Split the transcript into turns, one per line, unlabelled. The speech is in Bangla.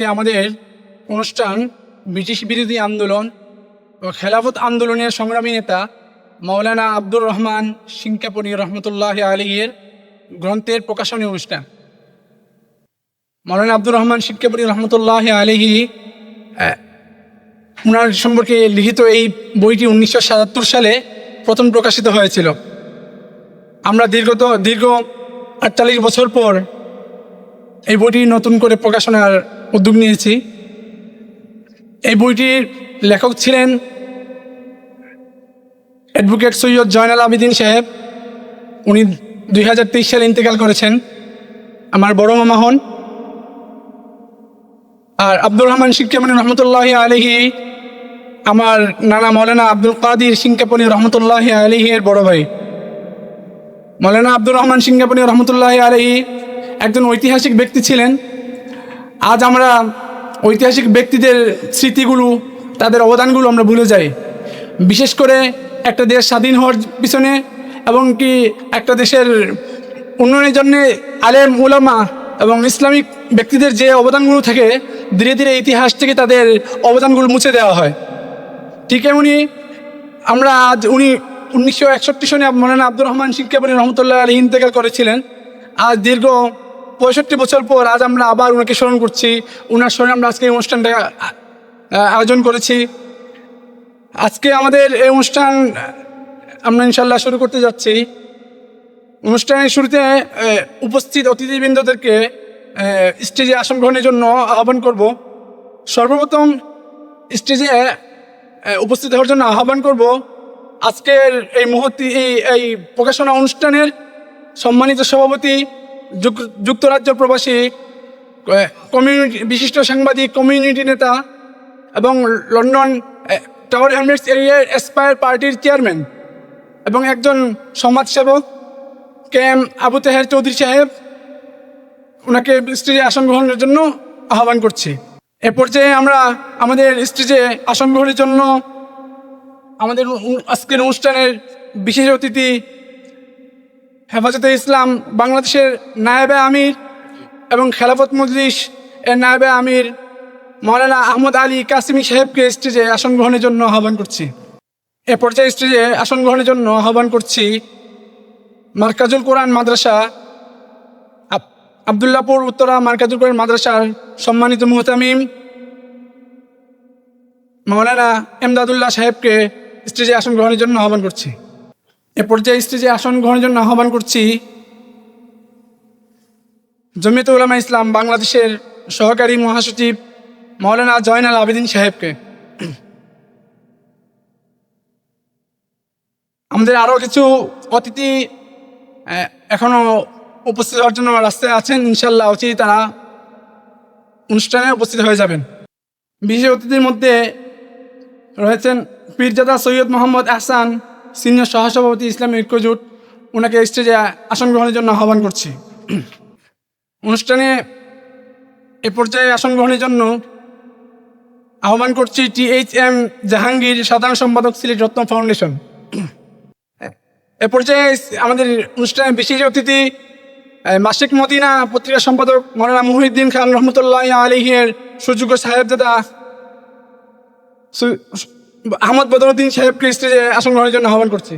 আজকে আমাদের অনুষ্ঠান ব্রিটিশ বিরোধী আন্দোলন ও খেলাফত আন্দোলনের সংগ্রামী নেতা মাওলানা আব্দুর রহমান সিংকাপুরি রহমতুল্লাহ আলীর গ্রন্থের প্রকাশনী অনুষ্ঠান। মাওলানা আব্দুর রহমান সিংকাপুরি রহমতুল্লাহ আলহি ওনার সম্পর্কে লিখিত এই বইটি উনিশশো সাতাত্তর সালে প্রথম প্রকাশিত হয়েছিল। আমরা দীর্ঘত, দীর্ঘ আটচল্লিশ বছর পর এই বইটি নতুন করে প্রকাশনার উদ্যোগ নিয়েছি। এই বইটির লেখক ছিলেন অ্যাডভোকেট সৈয়দ জয়নাল আবিদিন সাহেব। উনি দুই হাজার তেইশ সালে ইন্তেকাল করেছেন। আমার বড় মামা হন। আর আব্দুর রহমান শিক্ষামণি রহমতুল্লাহ আলহি আমার নানা মৌলানা আব্দুল কাদির সিংকাপনি রহমতুল্লাহ আলহি এর বড় ভাই। মৌলানা আব্দুর রহমান সিংকাপনি রহমতুল্লাহ আলহি একজন ঐতিহাসিক ব্যক্তি ছিলেন। আজ আমরা ঐতিহাসিক ব্যক্তিদের স্মৃতিগুলো, তাদের অবদানগুলো আমরা ভুলে যাই। বিশেষ করে একটা দেশ স্বাধীন হওয়ার পিছনে এবং কি একটা দেশের উন্নয়নের জন্য আলেম, উলামা এবং ইসলামিক ব্যক্তিদের যে অবদানগুলো থাকে, ধীরে ধীরে ইতিহাস থেকে তাদের অবদানগুলো মুছে দেওয়া হয়। ঠিক এমনি আমরা আজ উনি উনিশশো একষট্টি সনে মৌলানা আব্দুর রহমান শিক্ষাপনী রহমতুল্লাহ আলী ইন্তেকাল করেছিলেন। আজ দীর্ঘ পঁয়ষট্টি বছর পর আজ আমরা আবার ওনাকে স্মরণ করছি। ওনার স্মরণে আমরা আজকে এই অনুষ্ঠানটা আয়োজন করেছি। আজকে আমাদের এই অনুষ্ঠান, আমরা ইনশাল্লাহ শুরু করতে যাচ্ছি। অনুষ্ঠানের শুরুতে উপস্থিত অতিথিবৃন্দদেরকে স্টেজে আসন গ্রহণের জন্য আহ্বান করব। সর্বপ্রথম স্টেজে উপস্থিত হওয়ার জন্য আহ্বান করব আজকের এই মুহূর্তে এই প্রকাশনা অনুষ্ঠানের সম্মানিত সভাপতি যুক্তরাজ্য প্রবাসী কমিউনিটি বিশিষ্ট সাংবাদিক কমিউনিটি নেতা এবং লন্ডন টাওয়ার হ্যামলেটস এরিয়ার এসপায়ার পার্টির চেয়ারম্যান এবং একজন সমাজসেবক, কে এম আবু তেহের চৌধুরী সাহেব ওনাকে স্টেজে আসন গ্রহণের জন্য আহ্বান করছি। এ পর্যায়ে আমরা আমাদের স্টেজে আসন গ্রহণের জন্য আমাদের আজকের অনুষ্ঠানের বিশেষ অতিথি হেফাজতে ইসলাম, বাংলাদেশের নায়েবে আমির এবং খেলাফত মজলিস এর নায়েবে আমির মৌলানা আহমদ আলী কাসিমি সাহেবকে স্টেজে আসন গ্রহণের জন্য আহ্বান করছি। এ পর্যায়ে স্টেজে আসন গ্রহণের জন্য আহ্বান করছি মার্কাজুল কোরআন মাদ্রাসা, আব- আবদুল্লাপুর উত্তরা মার্কাজুল কোরআন মাদ্রাসার সম্মানিত মুহতামিম মাওলানা এমদাদুল্লাহ সাহেবকে স্টেজে আসন গ্রহণের জন্য আহ্বান করছি। এ পর্যায়ে স্টেজে আসন গ্রহণের জন্য আহ্বান করছি জমিয়ত উলামা ইসলাম বাংলাদেশের সহকারী মহাসচিব মাওলানা জয়নাল আবেদিন সাহেবকে। আমাদের আরও কিছু অতিথি আহ, এখনও উপস্থিত হওয়ার জন্য রাস্তায় আছেন ইনশাল্লাহ অচিরেই তারা অনুষ্ঠানে উপস্থিত হয়ে যাবেন। বিশেষ অতিথির মধ্যে রয়েছেন পীরজাদা সৈয়দ মোহাম্মদ আহসান সিনিয়র সহসভাপতি ইসলামী ঐক্যজোট ওনাকে স্টেজে আসন গ্রহণের জন্য আহ্বান করছি। অনুষ্ঠানে এ পর্যায়ে আসন গ্রহণের জন্য আহ্বান করছি টি এইচ এম জাহাঙ্গীর, সাধারণ সম্পাদক, সিলেট রত্ন ফাউন্ডেশন। এ পর্যায়ে আমাদের অনুষ্ঠানে বিশেষ অতিথি মাসিক মদিনা পত্রিকা সম্পাদক মৌলানা মুহিউদ্দিন খান রহমতুল্লাহ আলিহের সুযোগ্য সাহেবজাদা, সু- আহমদ বদরুদ্দিন সাহেবকে স্টেজে আসন গ্রহণের জন্য আহ্বান করছি।